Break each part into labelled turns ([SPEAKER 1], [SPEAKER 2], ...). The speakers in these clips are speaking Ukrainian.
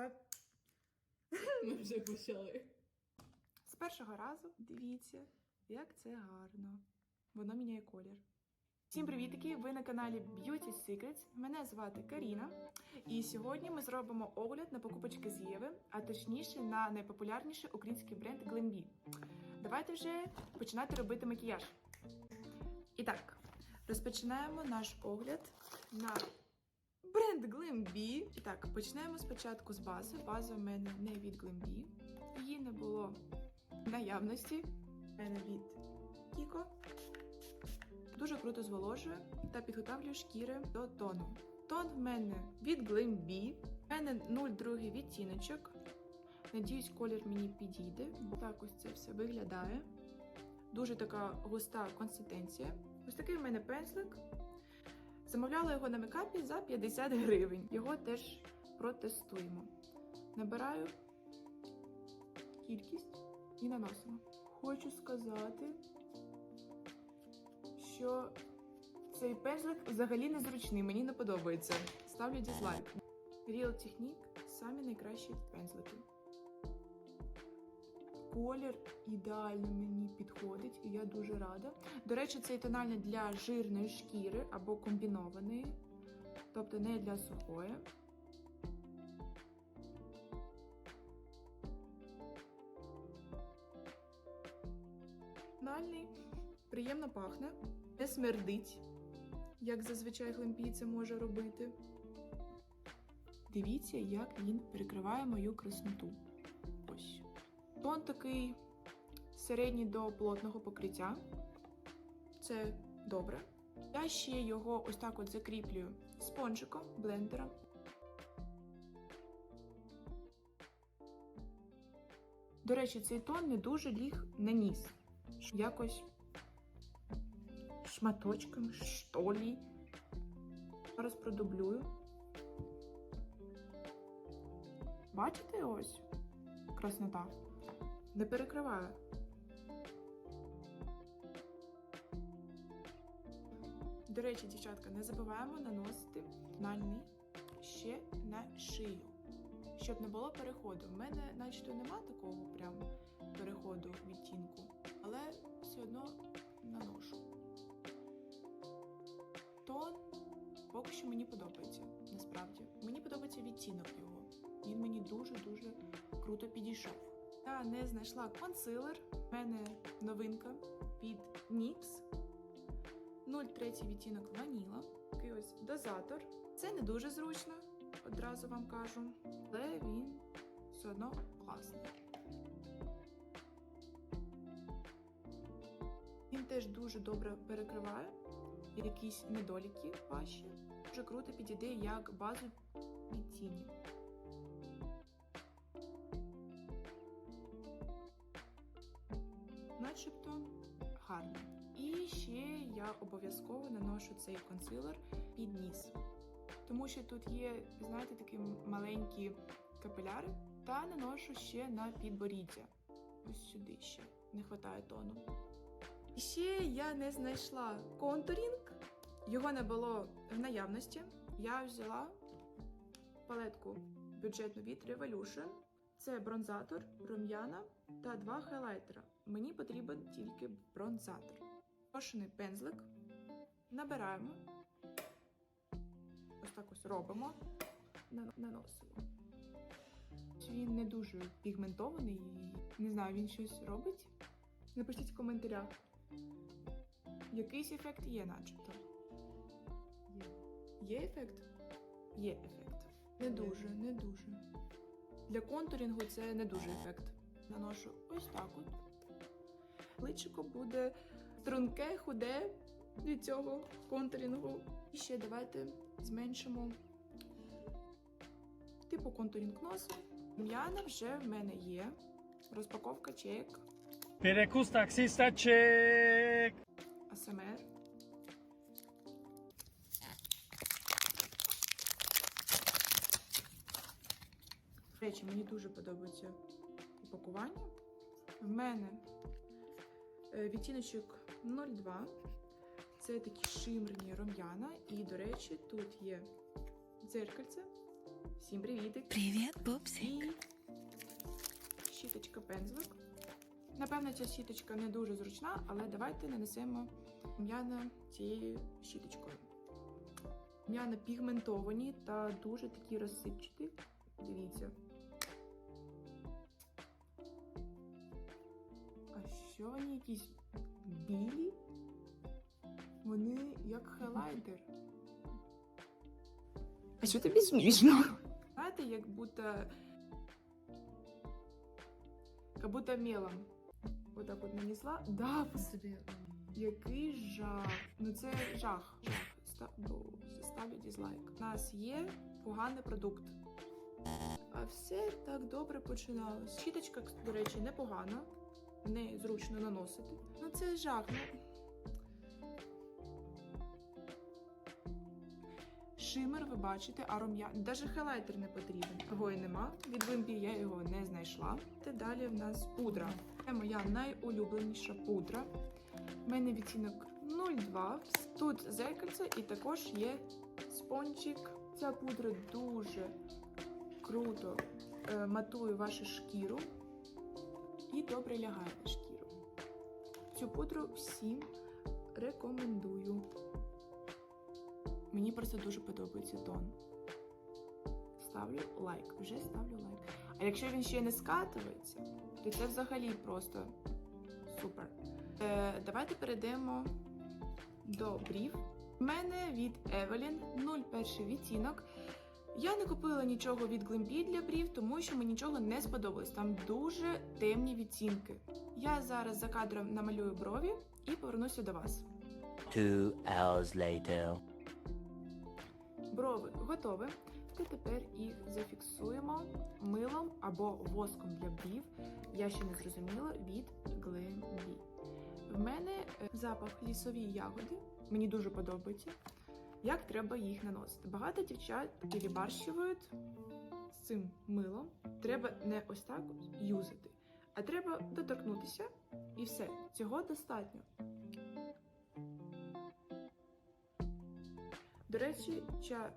[SPEAKER 1] Так.
[SPEAKER 2] Ми вже почали.
[SPEAKER 1] З першого разу дивіться, як це гарно. Воно міняє колір. Всім привітики! Ви на каналі Beauty Secrets. Мене звати Каріна. І сьогодні ми зробимо огляд на покупочки з Єви, а точніше на найпопулярніший український бренд Glambi. Давайте вже починати робити макіяж. І так, розпочинаємо наш огляд на бренд Glambi. І так, почнемо спочатку з бази. База в мене не від Glambi. Її не було наявності. В мене від Кіко. Дуже круто зволожує та підготовлює шкіри до тону. Тон в мене від Glambi. В мене 02 відтіночок. Надіюсь, колір мені підійде, бо так ось це все виглядає. Дуже така густа консистенція. Ось такий в мене пензлик. Замовляла його на мекапі за 50 гривень. Його теж протестуємо. Набираю кількість і наносимо. Хочу сказати, що цей пензлик взагалі незручний, мені не подобається. Ставлю дизлайк. Real Technique самі найкращі пензлики. Колір ідеально мені підходить, і я дуже рада. До речі, цей тональний для жирної шкіри або комбінованої, тобто не для сухої. Тональний приємно пахне, не смердить, як зазвичай глемпій це може робити. Дивіться, як він перекриває мою красноту. Тон такий середній до плотного покриття. Це добре. Я ще його ось так от закріплюю спонжиком, блендером. До речі, цей тон не дуже ліг на ніс. Якось шматочками, що лі. Зараз продублюю. Бачите ось краснота? Не перекриваю. До речі, дівчатка, не забуваємо наносити тональний ще на шию, щоб не було переходу. У мене, начебто, нема такого прям переходу відтінку, але все одно наношу. Тон поки що мені подобається, насправді. Мені подобається відтінок його. Він мені дуже-дуже круто підійшов. Я не знайшла консилер. У мене новинка від NYX. 03 відтінок ваніла. Такий ось дозатор. Це не дуже зручно, одразу вам кажу. Але він все одно класний. Він теж дуже добре перекриває якісь недоліки ваші. Дуже круто підійде як базу від тіні. Начебто гарно. І ще я обов'язково наношу цей консилер під ніс. Тому що тут є, знаєте, такі маленькі капіляри, та наношу ще на підборіддя. Ось сюди ще не вистачає тону. І ще я не знайшла контурінг, його не було в наявності. Я взяла палетку бюджетну від Revolution. Це бронзатор, рум'яна та два хайлайтера. Мені потрібен тільки бронзатор. Пошений пензлик. Набираємо. Ось так ось робимо. Наносимо. Він не дуже пігментований. і Не знаю, він щось робить. Напишіть в коментарях. Якийсь ефект є, начебто.
[SPEAKER 2] Є.
[SPEAKER 1] Є ефект? Є ефект. Не дуже, не дуже. Для контурінгу це не дуже ефект. Наношу ось так от. Личико буде струнке, худе від цього контурінгу. І ще давайте зменшимо типу контурінг носу. М'яна вже в мене є. Розпаковка чек.
[SPEAKER 3] Перекус таксиста чек.
[SPEAKER 1] АСМР. Речі, мені дуже подобається упакування. В мене відтіночок 02. Це такі шимерні рум'яна. І, до речі, тут є дзеркальце Всім привітик.
[SPEAKER 4] Привет, пупсик.
[SPEAKER 1] І щіточка пензлик. Напевно, ця щіточка не дуже зручна, але давайте нанесемо м'яна цією щіточкою. М'яна пігментовані та дуже такі розсипчаті. Вони якісь білі? Вони як хайлайтер. А що тобі смішно? Знаєте, як будто. Как будто мелом. Вот так от нанесла. Да,
[SPEAKER 2] Собі
[SPEAKER 1] який жах. Ну це жах. Жах. Ста- Ставлю дізлайк. У нас є поганий продукт. А все так добре починалось. Щіточка, до речі, непогана. Не зручно наносити. Ну це жах. Ну. Шимер, ви бачите, а рум'я. Навіть хайлайтер не потрібен. Його і нема. Від Вимпі я його не знайшла. Та далі в нас пудра. Це моя найулюбленіша пудра. У мене відтінок 02. Тут зеркальце і також є спончик. Ця пудра дуже круто е, матує вашу шкіру і добре лягає на шкіру. Цю пудру всім рекомендую. Мені просто дуже подобається тон. Ставлю лайк. Вже ставлю лайк. А якщо він ще не скатується, то це взагалі просто супер. Е, давайте перейдемо до брів. У мене від Evelyn 01 відтінок. Я не купила нічого від Glambi для брів, тому що мені нічого не сподобалось. Там дуже темні відтінки. Я зараз за кадром намалюю брові і повернуся до вас.
[SPEAKER 5] Two hours later.
[SPEAKER 1] Брови готові. Та тепер їх зафіксуємо милом або воском для брів. Я ще не зрозуміла від Glambi. В мене е, запах лісові ягоди. Мені дуже подобається. Як треба їх наносити? Багато дівчат перебарщують з цим милом. Треба не ось так юзати, а треба доторкнутися і все. Цього достатньо. До речі, ця,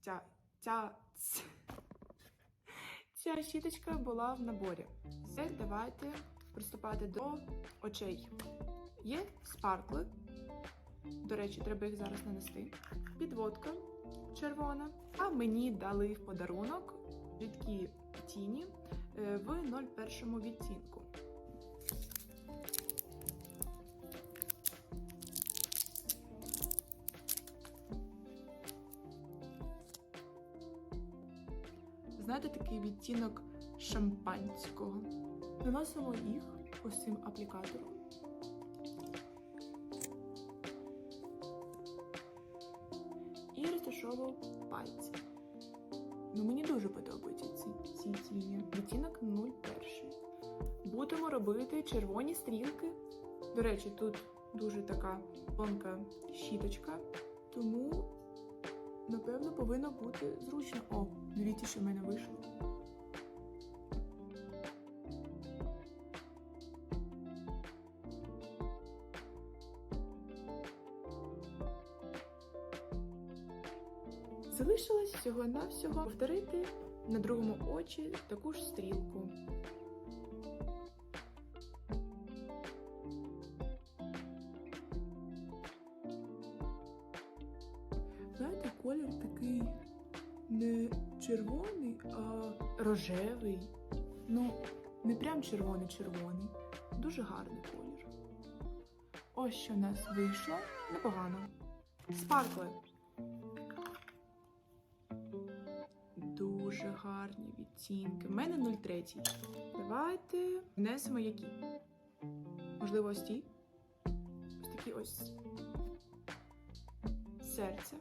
[SPEAKER 1] ця, ця, ця щіточка була в наборі. Все, давайте приступати до очей. Є спаркли. До речі, треба їх зараз нанести. Підводка червона. А мені дали в подарунок рідкі тіні е, в 01 відтінку. Знаєте, такий відтінок шампанського. Наносимо їх ось цим аплікатором. Розташовував пальці. Ну, мені дуже подобаються ці, ці тіні. Відтінок 01. Будемо робити червоні стрілки. До речі, тут дуже така тонка щіточка, тому напевно повинно бути зручно. О, дивіться, що в мене вийшло. Залишилось всього-навсього повторити на другому очі таку ж стрілку. Знаєте, колір такий не червоний, а рожевий. Ну, не прям червоний-червоний. Дуже гарний колір. Ось що в нас вийшло. Непогано. Спаркли. Дуже гарні відтінки. У мене 03. Давайте внесемо які. Можливо, ось ті. Ось такі ось серце.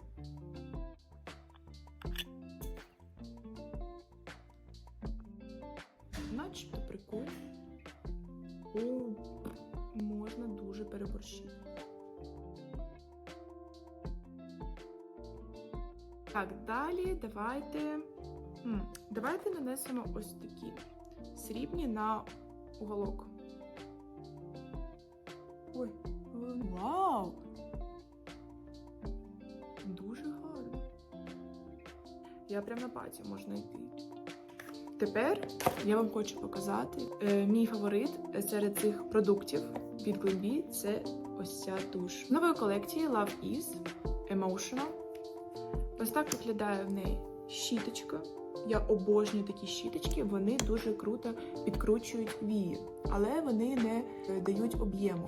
[SPEAKER 1] Начебто прикольно. О, можна дуже переборщити. Так, далі давайте. Давайте нанесемо ось такі срібні на уголок. Ой, вау! Дуже гарно. Я прямо на паті можна йти. Тепер я вам хочу показати е, мій фаворит серед цих продуктів від Glambi – це ось ця туш. Нової колекції Love Is Emotional. Ось так виглядає в неї щіточка. Я обожнюю такі щіточки, вони дуже круто підкручують вії, але вони не е, дають об'єму.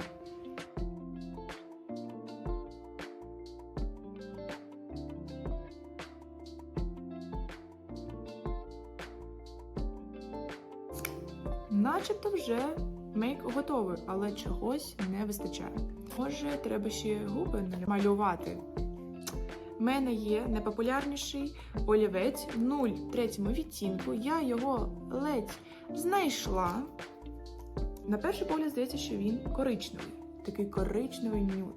[SPEAKER 1] Начебто вже мейк готовий, але чогось не вистачає. Може, треба ще губи малювати. У мене є найпопулярніший олівець 03 відтінку. Я його ледь знайшла. На перший погляд здається, що він коричневий, такий коричневий нюд.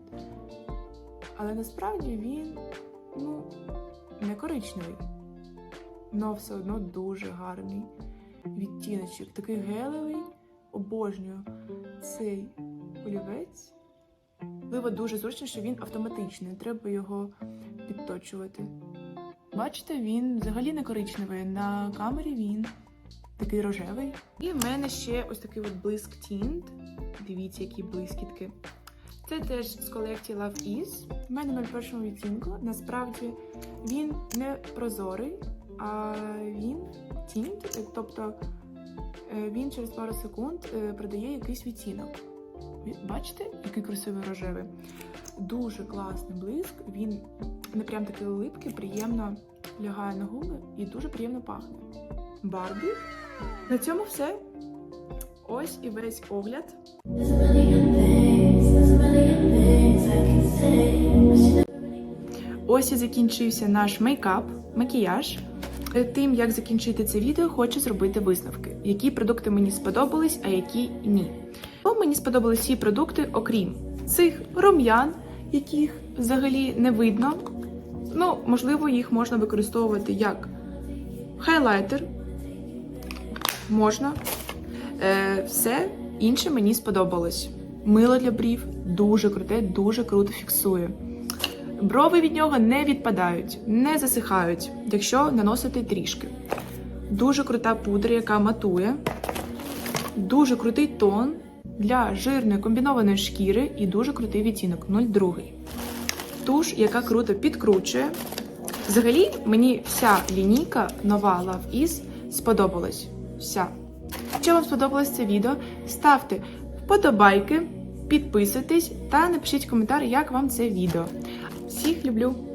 [SPEAKER 1] Але насправді він ну, не коричневий, але все одно дуже гарний відтіночок, такий гелевий. Обожнюю цей олівець. Можливо, дуже зручно, що він автоматичний, треба його підточувати. Бачите, він взагалі не коричневий. На камері він такий рожевий. І в мене ще ось такий от блиск тінт. Дивіться, які блискітки. Це теж з колекції Love Is. У мене на першому відтінку. Насправді він не прозорий, а він тінт, тобто е, він через пару секунд е, придає якийсь відтінок. Бачите, який красивий рожевий? Дуже класний блиск. Він не прям такий липкий, приємно лягає на губи і дуже приємно пахне. Барбі. На цьому все. Ось і весь огляд. Ось і закінчився наш мейкап, макіяж. Тим як закінчити це відео, хочу зробити висновки, які продукти мені сподобались, а які ні. Бо мені сподобались всі продукти, окрім цих рум'ян, яких взагалі не видно. Ну, можливо, їх можна використовувати як хайлайтер. Можна. Е, все інше мені сподобалось. Мило для брів дуже круте, дуже круто фіксує. Брови від нього не відпадають, не засихають, якщо наносити трішки. Дуже крута пудра, яка матує. Дуже крутий тон для жирної комбінованої шкіри і дуже крутий відтінок 02. Туш, яка круто підкручує. Взагалі, мені вся лінійка нова Love Is сподобалась. Вся. Якщо вам сподобалось це відео, ставте вподобайки, підписуйтесь та напишіть коментар, як вам це відео. Всіх люблю!